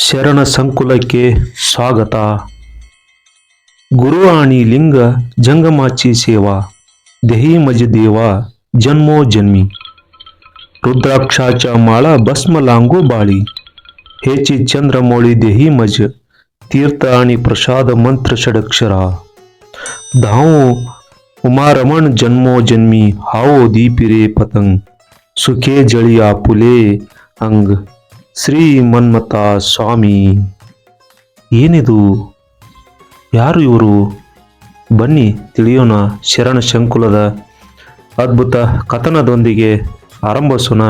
शरण संकुल के स्वागत गुरुवाणी लिंग जंगमाची सेवा देही मज देवा जन्मो जन्मी रुद्राक्षाचा माला भस्म लांगो बाळी हेचि चंद्रमोळी देही मज तीर्थ आणि प्रसाद मंत्र षडक्षरा धाओ उमारमण जन्मो जन्मी हाओ दीपिरे पतंग सुखे जलिया आपुले अंग ಶ್ರೀ ಮನ್ಮಥ ಸ್ವಾಮಿ. ಏನಿದು? ಯಾರು ಇವರು? ಬನ್ನಿ, ತಿಳಿಯೋಣ ಶರಣ ಶಂಕುಲದ ಅದ್ಭುತ ಕಥನದೊಂದಿಗೆ ಆರಂಭಿಸೋಣ.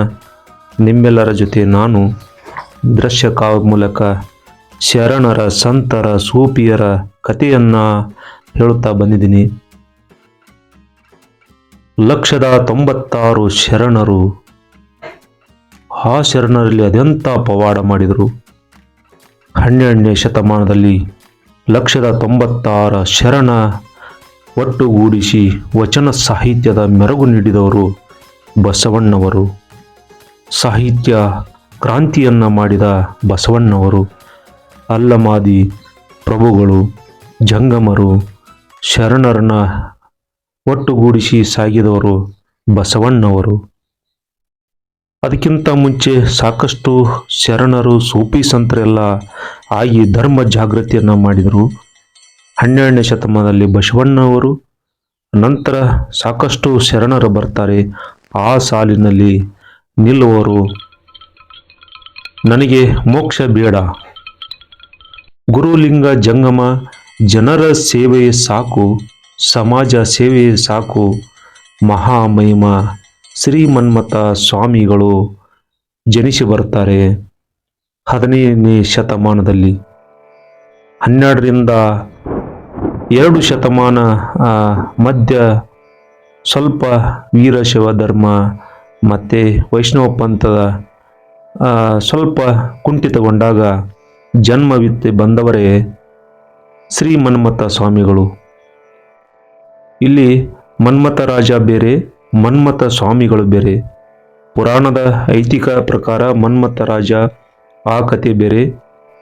ನಿಮ್ಮೆಲ್ಲರ ಜೊತೆ ನಾನು ದೃಶ್ಯ ಕಾವ್ಯ ಮೂಲಕ ಶರಣರ ಸಂತರ ಸೂಪಿಯರ ಕಥೆಯನ್ನು ಹೇಳುತ್ತಾ ಬಂದಿದ್ದೀನಿ. ಲಕ್ಷದ ತೊಂಬತ್ತಾರು ಶರಣರು ಆ ಶರಣರಲ್ಲಿ ಅದೆಂಥ ಪವಾಡ ಮಾಡಿದರು? ಹನ್ನೆರಡನೇ ಶತಮಾನದಲ್ಲಿ ಲಕ್ಷದ ತೊಂಬತ್ತಾರ ಶರಣ ಒಟ್ಟುಗೂಡಿಸಿ ವಚನ ಸಾಹಿತ್ಯದ ಮೆರಗು ನೀಡಿದವರು ಬಸವಣ್ಣವರು. ಸಾಹಿತ್ಯ ಕ್ರಾಂತಿಯನ್ನು ಮಾಡಿದ ಬಸವಣ್ಣವರು. ಅಲ್ಲಮಾದಿ ಪ್ರಭುಗಳು, ಜಂಗಮರು, ಶರಣರನ್ನ ಒಟ್ಟುಗೂಡಿಸಿ ಸಾಗಿದವರು ಬಸವಣ್ಣವರು. ಅದಕ್ಕಿಂತ ಮುಂಚೆ ಸಾಕಷ್ಟು ಶರಣರು ಸೂಪಿ ಸಂತರೆಲ್ಲ ಆಗಿ ಧರ್ಮ ಜಾಗೃತಿಯನ್ನು ಮಾಡಿದರು. ಹನ್ನೆರಡನೇ ಶತಮಾನದಲ್ಲಿ ಬಸವಣ್ಣವರು ನಂತರ ಸಾಕಷ್ಟು ಶರಣರು ಬರ್ತಾರೆ. ಆ ಸಾಲಿನಲ್ಲಿ ನಿಲ್ಲುವರು. ನನಗೆ ಮೋಕ್ಷ ಬೇಡ. ಗುರುಲಿಂಗ ಜಂಗಮ, ಜನರ ಸೇವೆಯೇ ಸಾಕು, ಸಮಾಜ ಸೇವೆಯೇ ಸಾಕು, ಮಹಾಮಹಿಮ. ಶ್ರೀಮನ್ಮತ ಸ್ವಾಮಿಗಳು ಜನಿಸಿ ಬರ್ತಾರೆ ಹದಿನೈದನೇ ಶತಮಾನದಲ್ಲಿ. ಹನ್ನೆರಡರಿಂದ ಎರಡು ಶತಮಾನ ಮಧ್ಯ ಸ್ವಲ್ಪ ವೀರಶೈವ ಧರ್ಮ ಮತ್ತು ವೈಷ್ಣವ ಪಂಥದ ಸ್ವಲ್ಪ ಕುಂಠಿತಗೊಂಡಾಗ ಜನ್ಮವಿತ್ತೆ ಬಂದವರೇ ಶ್ರೀ ಮನ್ಮಥ ಸ್ವಾಮಿಗಳು. ಇಲ್ಲಿ ಮನ್ಮಥ ರಾಜ ಬೇರೆ ಮನ್ಮಥ ಸ್ವಾಮಿಗಳು ಬೇರೆ. ಪುರಾಣದ ಐತಿಕ ಪ್ರಕಾರ ಮನ್ಮಥ ರಾಜ ಆ ಕತೆ ಬೇರೆ.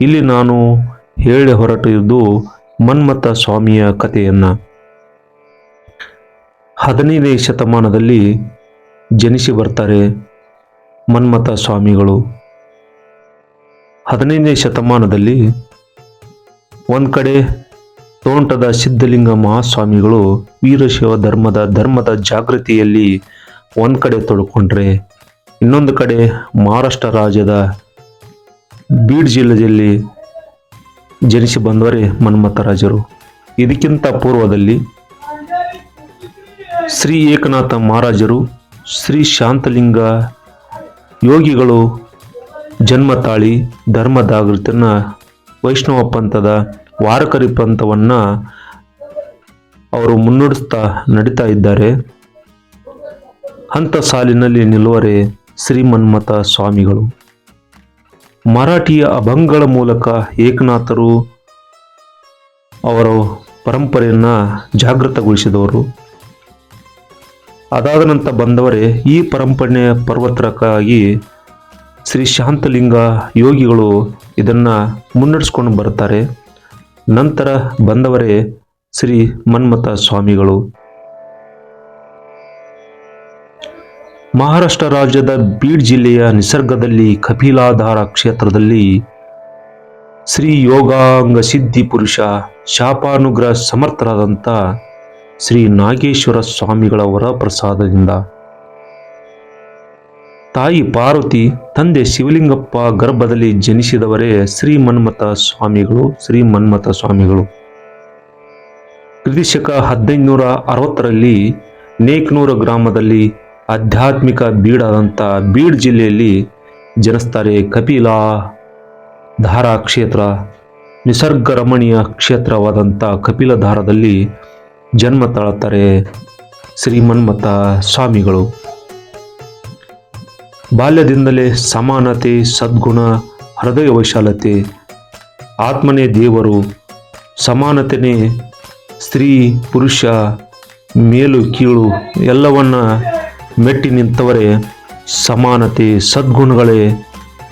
ಇಲ್ಲಿ ನಾನು ಹೇಳಿ ಹೊರಟಿದ್ದು ಮನ್ಮಥ ಸ್ವಾಮಿಯ ಕಥೆಯನ್ನು. ಹದಿನೈದನೇ ಶತಮಾನದಲ್ಲಿ ಜನಿಸಿ ಬರ್ತಾರೆ ಮನ್ಮಥ ಸ್ವಾಮಿಗಳು. ಹದಿನೈದನೇ ಶತಮಾನದಲ್ಲಿ ಒಂದು ಕಡೆ ತೋಂಟದ ಸಿದ್ಧಲಿಂಗ ಮಹಾಸ್ವಾಮಿಗಳು ವೀರಶೈವ ಧರ್ಮದ ಧರ್ಮದ ಜಾಗೃತಿಯಲ್ಲಿ ಒಂದು ಕಡೆ ತೊಳ್ಕೊಂಡ್ರೆ ಇನ್ನೊಂದು ಕಡೆ ಮಹಾರಾಷ್ಟ್ರ ರಾಜ್ಯದ ಬೀಡ್ ಜಿಲ್ಲೆಯಲ್ಲಿ ಜನಿಸಿ ಬಂದವರೇ ಮನ್ಮಥರಾಜರು ಇದಕ್ಕಿಂತ ಪೂರ್ವದಲ್ಲಿ ಶ್ರೀ ಏಕನಾಥ ಮಹಾರಾಜರು, ಶ್ರೀ ಶಾಂತಲಿಂಗ ಯೋಗಿಗಳು ಜನ್ಮ ತಾಳಿ ಧರ್ಮ ಜಾಗೃತಿಯನ್ನು ವೈಷ್ಣವ ಪಂಥದ ವಾರಕರಿ ಪಂಥವನ್ನು ಅವರು ಮುನ್ನಡೆಸ್ತಾ ನಡೀತಾ ಇದ್ದಾರೆ. ಅಂಥ ಸಾಲಿನಲ್ಲಿ ನಿಲ್ಲುವರೆ ಶ್ರೀಮನ್ಮಥ ಸ್ವಾಮಿಗಳು. ಮರಾಠಿಯ ಅಭಂಗಗಳ ಮೂಲಕ ಏಕನಾಥರು ಅವರ ಪರಂಪರೆಯನ್ನು ಜಾಗೃತಗೊಳಿಸಿದವರು. ಅದಾದ ನಂತರ ಬಂದವರೇ, ಈ ಪರಂಪರೆಯ ಪರ್ವತಕ್ಕಾಗಿ ಶ್ರೀ ಶಾಂತಲಿಂಗ ಯೋಗಿಗಳು ಇದನ್ನು ಮುನ್ನಡೆಸ್ಕೊಂಡು ಬರ್ತಾರೆ ನಂತರ ಬಂದವರೇ, ಶ್ರೀ ಮನ್ಮಥ ಸ್ವಾಮಿಗಳು, ಮಹಾರಾಷ್ಟ್ರ ರಾಜ್ಯದ ಬೀಡ್ ಜಿಲ್ಲೆಯ ನಿಸರ್ಗದಲ್ಲಿ ಕಪಿಲಾಧಾರ ಕ್ಷೇತ್ರದಲ್ಲಿ ಶ್ರೀ ಯೋಗಾಂಗ ಸಿದ್ಧಿ ಪುರುಷ ಶಾಪಾನುಗ್ರಹ ಸಮರ್ಥರಾದಂಥ ಶ್ರೀ ನಾಗೇಶ್ವರ ಸ್ವಾಮಿಗಳ ವರಪ್ರಸಾದದಿಂದ ತಾಯಿ ಪಾರ್ವತಿ, ತಂದೆ ಶಿವಲಿಂಗಪ್ಪ ಗರ್ಭದಲ್ಲಿ ಜನಿಸಿದವರೇ ಶ್ರೀ ಮನ್ಮಥ ಸ್ವಾಮಿಗಳು ಶ್ರೀ ಮನ್ಮಥ ಸ್ವಾಮಿಗಳು. ಕ್ರಿಶಕ ಹದಿನೈದುನೂರ ಅರವತ್ತರಲ್ಲಿ ನೇಕ್ನೂರ ಗ್ರಾಮದಲ್ಲಿ ಆಧ್ಯಾತ್ಮಿಕ ಬೀಡಾದಂಥ ಬೀಡ್ ಜಿಲ್ಲೆಯಲ್ಲಿ ಜನಿಸ್ತಾರೆ ಕಪಿಲಾ ಧಾರಾ ಕ್ಷೇತ್ರ. ನಿಸರ್ಗ ರಮಣೀಯ ಕ್ಷೇತ್ರವಾದಂಥ ಕಪಿಲಧಾರದಲ್ಲಿ ಜನ್ಮ ತಾಳುತ್ತಾರೆ ಶ್ರೀಮನ್ಮಥ ಸ್ವಾಮಿಗಳು. ಬಾಲ್ಯದಿಂದಲೇ ಸಮಾನತೆ, ಸದ್ಗುಣ, ಹೃದಯ ವೈಶಾಲತೆ, ಆತ್ಮನೇ ದೇವರು, ಸಮಾನತೆನೇ ಸ್ತ್ರೀ, ಪುರುಷ, ಮೇಲು, ಕೀಳು ಎಲ್ಲವನ್ನ ಮೆಟ್ಟಿ ನಿಂತವರೇ ಸಮಾನತೆ, ಸದ್ಗುಣಗಳೇ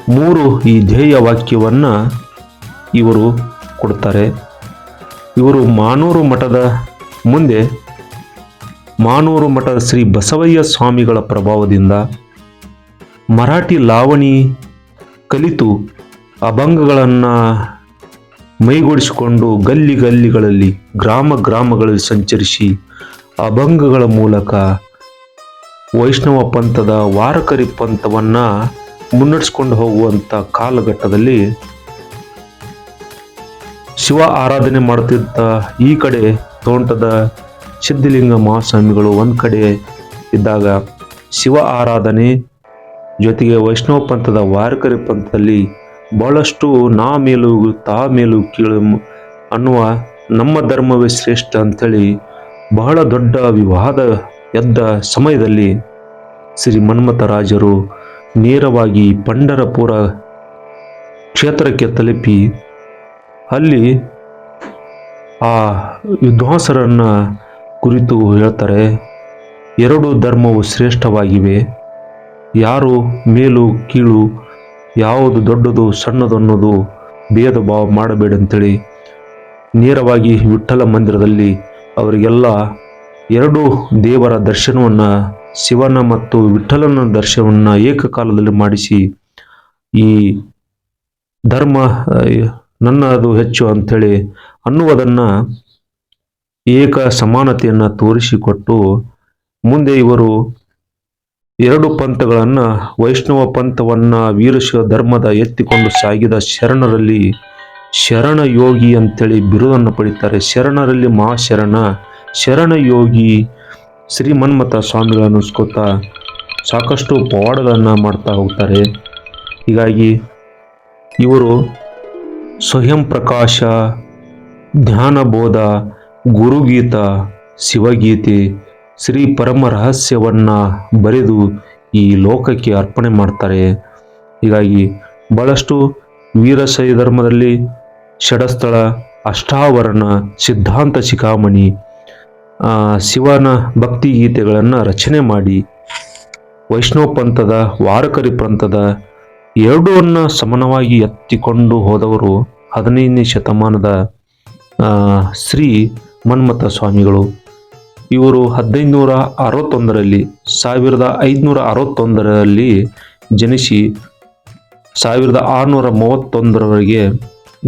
ಮೂರು ಈ ಧ್ಯೇಯ ವಾಕ್ಯವನ್ನು ಇವರು ಕೊಡ್ತಾರೆ. ಇವರು ಮಾನೂರು ಮಠದ ಮುಂದೆ ಮಾನೂರು ಮಠದ ಶ್ರೀ ಬಸವಯ್ಯ ಸ್ವಾಮಿಗಳ ಪ್ರಭಾವದಿಂದ ಮರಾಠಿ ಲಾವಣಿ ಕಲಿತು ಅಭಂಗಗಳನ್ನು ಮೈಗೂಡಿಸಿಕೊಂಡು ಗಲ್ಲಿ ಗಲ್ಲಿಗಳಲ್ಲಿ ಗ್ರಾಮ ಗ್ರಾಮಗಳಲ್ಲಿ ಸಂಚರಿಸಿ ಅಭಂಗಗಳ ಮೂಲಕ ವೈಷ್ಣವ ಪಂಥದ ವಾರಕರಿ ಪಂಥವನ್ನು ಮುನ್ನಡೆಸ್ಕೊಂಡು ಹೋಗುವಂಥ ಕಾಲಘಟ್ಟದಲ್ಲಿ ಶಿವ ಆರಾಧನೆ ಮಾಡುತ್ತಿದ್ದ ಈ ಕಡೆ ತೋಂಟದ ಸಿದ್ಧಲಿಂಗ ಮಹಾಸ್ವಾಮಿಗಳು ಒಂದು ಕಡೆ ಇದ್ದಾಗ ಶಿವ ಆರಾಧನೆ ಜೊತೆಗೆ ವೈಷ್ಣವ ಪಂಥದ ವಾರಕರಿ ಪಂಥದಲ್ಲಿ ಬಹಳಷ್ಟು ನಾ ಮೇಲು, ತಾ ಮೇಲು ಕೀಳು ಅನ್ನುವ ನಮ್ಮ ಧರ್ಮವೇ ಶ್ರೇಷ್ಠ ಅಂಥೇಳಿ ಬಹಳ ದೊಡ್ಡ ವಿವಾದ ಎದ್ದ ಸಮಯದಲ್ಲಿ ಶ್ರೀ ಮನ್ಮಥರಾಜರು ನೇರವಾಗಿ ಪಂಡರಪುರ ಕ್ಷೇತ್ರಕ್ಕೆ ತಲುಪಿ ಅಲ್ಲಿ ಆ ವಿದ್ವಾಂಸರನ್ನು ಕುರಿತು ಹೇಳ್ತಾರೆ, ಎರಡು ಧರ್ಮವು ಶ್ರೇಷ್ಠವಾಗಿವೆ. ಯಾರು ಮೇಲು ಕೀಳು, ಯಾವುದು ದೊಡ್ಡದು ಸಣ್ಣದು ಅನ್ನೋದು ಭೇದ ಭಾವ ಮಾಡಬೇಡಿ ಅಂತೇಳಿ ನೇರವಾಗಿ ವಿಠ್ಠಲ ಮಂದಿರದಲ್ಲಿ ಅವರಿಗೆಲ್ಲ ಎರಡು ದೇವರ ದರ್ಶನವನ್ನು, ಶಿವನ ಮತ್ತು ವಿಠ್ಠಲನ ದರ್ಶನವನ್ನು ಏಕಕಾಲದಲ್ಲಿ ಮಾಡಿಸಿ ಈ ಧರ್ಮ ನನ್ನದು ಹೆಚ್ಚು ಅಂಥೇಳಿ ಅನ್ನುವುದನ್ನು ಏಕ ಸಮಾನತೆಯನ್ನು ತೋರಿಸಿಕೊಟ್ಟು ಮುಂದೆ ಇವರು ಎರಡು ಪಂಥಗಳನ್ನು ವೈಷ್ಣವ ಪಂಥವನ್ನು ವೀರಶೈವ ಧರ್ಮದ ಎತ್ತಿಕೊಂಡು ಸಾಗಿದ ಶರಣರಲ್ಲಿ ಶರಣ ಯೋಗಿ ಅಂತೇಳಿ ಬಿರುದನ್ನು ಪಡಿತಾರೆ. ಶರಣರಲ್ಲಿ ಮಹಾಶರಣ ಶರಣ ಯೋಗಿ ಶ್ರೀ ಮನ್ಮಥ ಸ್ವಾಮಿಗಳನ್ನು ಅನ್ನಿಸ್ಕೋತಾ ಸಾಕಷ್ಟು ಪವಾಡಗಳನ್ನು ಮಾಡ್ತಾ ಹೋಗ್ತಾರೆ. ಹೀಗಾಗಿ ಇವರು ಸ್ವಯಂ ಪ್ರಕಾಶ, ಧ್ಯಾನಬೋಧ, ಗುರುಗೀತ, ಶಿವಗೀತೆ ಶ್ರೀ ಪರಮ ರಹಸ್ಯವನ್ನು ಬರೆದು ಈ ಲೋಕಕ್ಕೆ ಅರ್ಪಣೆ ಮಾಡ್ತಾರೆ. ಹೀಗಾಗಿ ಬಹಳಷ್ಟು ವೀರಶೈವ ಧರ್ಮದಲ್ಲಿ ಷಡಸ್ಥಳ, ಅಷ್ಟಾವರಣ, ಸಿದ್ಧಾಂತ ಶಿಖಾಮಣಿ ಶಿವನ ಭಕ್ತಿ ಗೀತೆಗಳನ್ನು ರಚನೆ ಮಾಡಿ ವೈಷ್ಣವ ಪಂಥದ, ವಾರಕರಿ ಪಂಥದ ಎರಡೂವನ್ನು ಸಮನವಾಗಿ ಎತ್ತಿಕೊಂಡು ಹೋದವರು ಹದಿನೈದನೇ ಶತಮಾನದ ಶ್ರೀ ಮನ್ಮಥ ಸ್ವಾಮಿಗಳು. ಇವರು ಹದಿನೈದುನೂರ ಅರವತ್ತೊಂದರಲ್ಲಿ ಸಾವಿರದ ಐದುನೂರ ಅರವತ್ತೊಂದರಲ್ಲಿ ಜನಿಸಿ ಸಾವಿರದ ಆರುನೂರ ಮೂವತ್ತೊಂದರವರೆಗೆ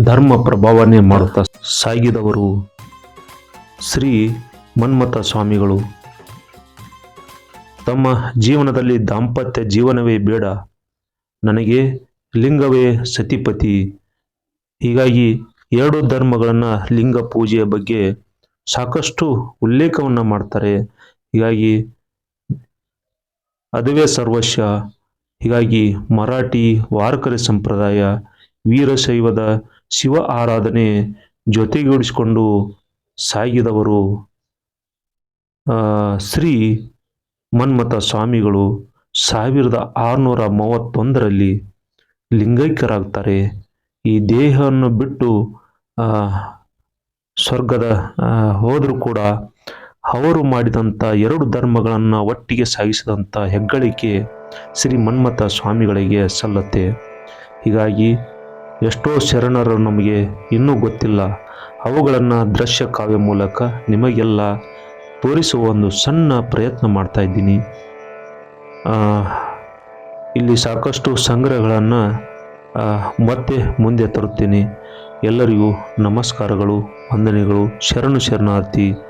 ಧರ್ಮ ಪ್ರಭಾವನೆ ಮಾಡುತ್ತಾ ಸಾಗಿದವರು ಶ್ರೀ ಮನ್ಮಥ ಸ್ವಾಮಿಗಳು. ತಮ್ಮ ಜೀವನದಲ್ಲಿ ದಾಂಪತ್ಯ ಜೀವನವೇ ಬೇಡ. ನನಗೆ ಲಿಂಗವೇ ಸತಿಪತಿ. ಹೀಗಾಗಿ ಎರಡು ಧರ್ಮಗಳನ್ನು ಲಿಂಗ ಪೂಜೆಯ ಬಗ್ಗೆ ಸಾಕಷ್ಟು ಉಲ್ಲೇಖವನ್ನು ಮಾಡ್ತಾರೆ. ಹೀಗಾಗಿ ಅದುವೇ ಸರ್ವಸ್ವ ಹೀಗಾಗಿ ಮರಾಠಿ ವಾರಕರಿ ಸಂಪ್ರದಾಯ ವೀರಶೈವದ ಶಿವ ಆರಾಧನೆ ಜೊತೆಗೂಡಿಸಿಕೊಂಡು ಸಾಗಿದವರು ಶ್ರೀ ಮನ್ಮಥ ಸ್ವಾಮಿಗಳು ಸಾವಿರದ ಆರುನೂರ ಮೂವತ್ತೊಂದರಲ್ಲಿ ಲಿಂಗೈಕ್ಯರಾಗ್ತಾರೆ. ಈ ದೇಹವನ್ನು ಬಿಟ್ಟು ಸ್ವರ್ಗದ ಹೋದರೂ ಕೂಡ ಅವರು ಮಾಡಿದಂಥ ಎರಡು ಧರ್ಮಗಳನ್ನು ಒಟ್ಟಿಗೆ ಸಾಗಿಸಿದಂಥ ಹೆಗ್ಗಳಿಕೆ ಶ್ರೀ ಮನ್ಮಥ ಸ್ವಾಮಿಗಳಿಗೆ ಸಲ್ಲತ್ತೆ. ಹೀಗಾಗಿ ಎಷ್ಟೋ ಶರಣರು ನಮಗೆ ಇನ್ನೂ ಗೊತ್ತಿಲ್ಲ. ಅವುಗಳನ್ನು ದೃಶ್ಯ ಕಾವ್ಯ ಮೂಲಕ ನಿಮಗೆಲ್ಲ ತೋರಿಸುವ ಒಂದು ಸಣ್ಣ ಪ್ರಯತ್ನ ಮಾಡ್ತಾ ಇದ್ದೀನಿ. ಇಲ್ಲಿ ಸಾಕಷ್ಟು ಸಂಗ್ರಹಗಳನ್ನು ಮತ್ತೆ ಮುಂದೆ ತರುತ್ತೇನೆ. ಎಲ್ಲರಿಗೂ ನಮಸ್ಕಾರಗಳು ವಂದನೆಗಳು ಶರಣು ಶರಣಾರ್ಥಿ.